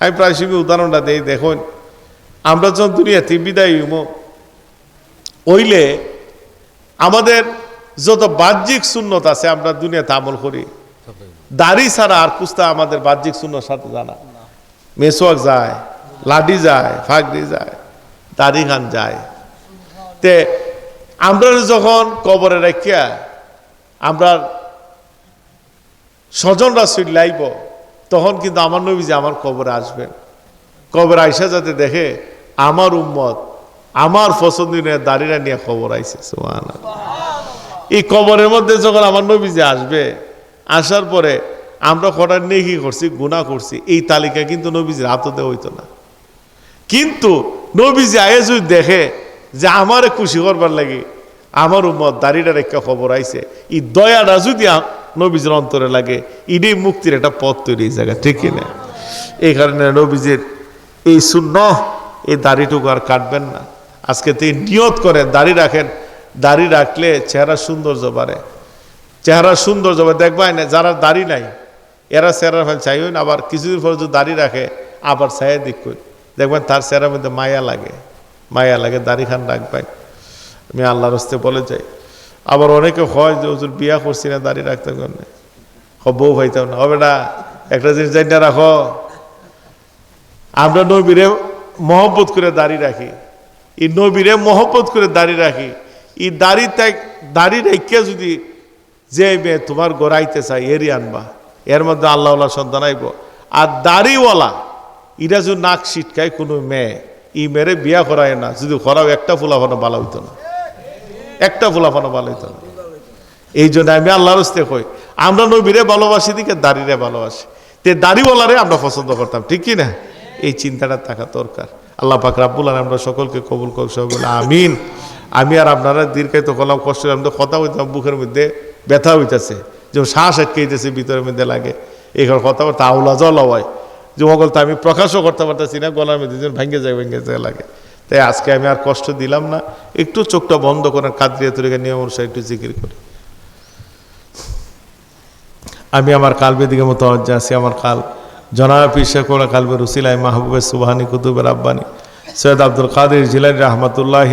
আমি প্রায় সময় উদাহরণটা দেই, দেখুন। আমরা যখন দুনিয়াতে বিদায় হইব ওইলে আমাদের যত বাহ্যিক শূন্যত আছে, আমরা দুনিয়াতে আমল করি। দাড়ি ছাড়া আর কুস্তা আমাদের বাহ্যিক শূন্যর সাথে জানা। মেসোয়াক যায় লাডি যায়, ফাগড়ি যায়, দাড়ি খান যায়। তে আমরা যখন কবরে রাখিয়া, আমরা স্বজনরা লাইব তখন কিন্তু আমার নবী যে আমার কবরে আসবেন। কবর আইসা যাতে দেখে আমার উম্মত আমার পছন্দিনের দাড়িরা নিয়ে খবর আইসে। এই কবরের মধ্যে যখন আমার নবী যে আসবে আসার পরে আমরা কটার নেকি করছি গুণা করছি এই তালিকা কিন্তু নবীজির হাততে হইতো না। কিন্তু নবীজি আয়ে যদি দেখে যে আমারে খুশি করবার লাগে আমার উম্মত দাড়িটা রেখা খবর আইছে এই দয়াটা যদি নবীজির অন্তরে লাগে, ইডি মুক্তির একটা পথ তৈরি এই জায়গা ঠিক না এই কারণে নবীজির এই শূন্য এই দাড়িটুকু আর কাটবেন না। আজকে তিনি নিয়ত করেন, দাড়ি রাখেন। দাড়ি রাখলে চেহারা সৌন্দর্য বাড়ে। চেহারা সৌন্দর্য বাড়ে। দেখবাই না, যারা দাড়ি নাই, এরা চেহারা ফেল চাইও না আবার কিছুদিন পর যদি দাড়ি রাখে, আবার ছায়া দিক কই। দেখবেন তার চেহারার মধ্যে মায়া লাগে। মায়া লাগে, দাড়ি খান রাখবেন। আমি আল্লাহর হস্তে বলে যাই। আবার অনেকে হয় যে ওজুর বিয়া করছি না দাঁড়িয়ে রাখতে পারেন বউ ভাইতাম না। হবে না, একটা জিনিস জানি না রাখো। আমরা নবীরে মহব্বত করে দাঁড়িয়ে রাখি। এই নবীরে মহব্বত করে দাড়ি রাখি। এই দাড়ি ত্যাগ দাড়ি রেখে যদি যে মেয়ে তোমার গড়াইতে চাই এরই আনবা। এর মধ্যে আল্লাহ সন্তান আইব। আর দাড়িওয়ালা, ইরা যদি নাক ছিটকায় কোনো মেয়ে ই মেরে বিয়া করায় না, যদি করাও একটা ফুলা ফুলাফানো ভালো হইতো না। একটা ফুলাফানো ভালো হইতো এই জন্য আমি আল্লাহর হস্তে কই, আমরা নবীরে ভালোবাসি দিকে দাড়িরে ভালোবাসি। তে দাড়িওয়ালারে আমরা পছন্দ করতাম, ঠিক কি না? এই চিন্তাটা থাকা দরকার। আল্লাহ পাক রাব্বুল আলামিন আমরা সকলকে কবুল সবাই বলে, আমিন। আমি আর আপনারা দীর্ঘায়িত করলাম, কষ্ট আমি তো কথা হইতাম বুকের মধ্যে ব্যথা হইতেছে। যে শ্বাস আটকেইতেছে ভিতরের মধ্যে লাগে। এইখানে কথাবার্তা আউলা জল হয়। যে ওগুলো তো আমি প্রকাশও করতে পারতেছি না, গলার মধ্যে ভেঙে যায় ভেঙে যায় লাগে। তাই আজকে আমি আর কষ্ট দিলাম না। একটু চোখটা বন্ধ করেন, কাদরিয়া তরিকা নিয়ম অনুসারে একটু জিকির করি। আমি আমার কালবের দিকে মতো অজ্জা আছি, আমার কাল জনাব পিসা কোলা কালবের রুসিলাই মাহবুবের সুবাহানি কুতুবের আব্বানি, সৈয়দ আব্দুল কাদের জিলানি রহমতুল্লাহ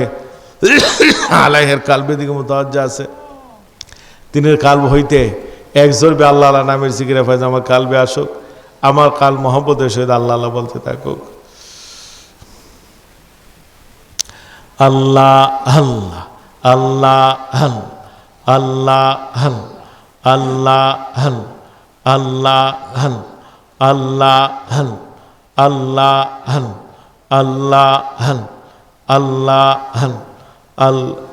আলাইহের কালবের দিকে মতো অজ্জা আছে। তিনের কালব হইতে এক জোরবে আল্লাহ আল্লাহ নামের জিকিরে ফাইজ আমার কালবে আসুক, আমার কাল মোহাম্মদের সহিত আল্লাহ আল্লাহ বলতে থাকুক। আল্লাহ আল্লাহ আল্লাহ আল্লাহ আল্লাহ আল্লাহ আল্লাহ আল্লাহ আল্লাহ আল্লাহ আল্লাহ